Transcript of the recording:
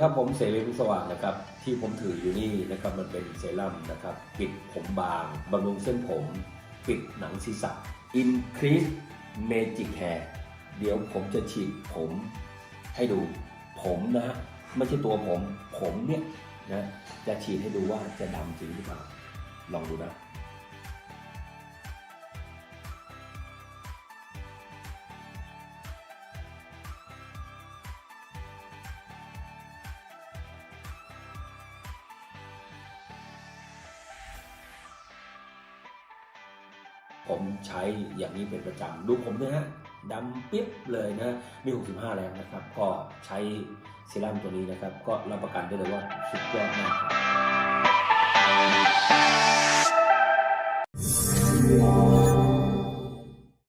ครับผมเสรีพิสว่างนะครับ ที่ผมถืออยู่นี่นะครับมันเป็นเซรั่มนะครับ ปิดผมบางบำรุงเส้นผม ปิดหนังศีรษะ Increase Magic Hair เดี๋ยวผมจะฉีดผมให้ดูผมนะ ไม่ใช่ตัวผม ผมเนี่ยนะจะฉีดให้ดูว่าจะดำจริงหรือเปล่า ลองดูนะ ผมใช้อย่างนี้เป็นประจำดูผมด้วยฮะดำปิ๊บเลยนะมี65 แล้วนะครับ ก็ใช้เซรั่มตัวนี้นะครับ ก็รับประกันได้เลยว่าสุดยอดมากครับ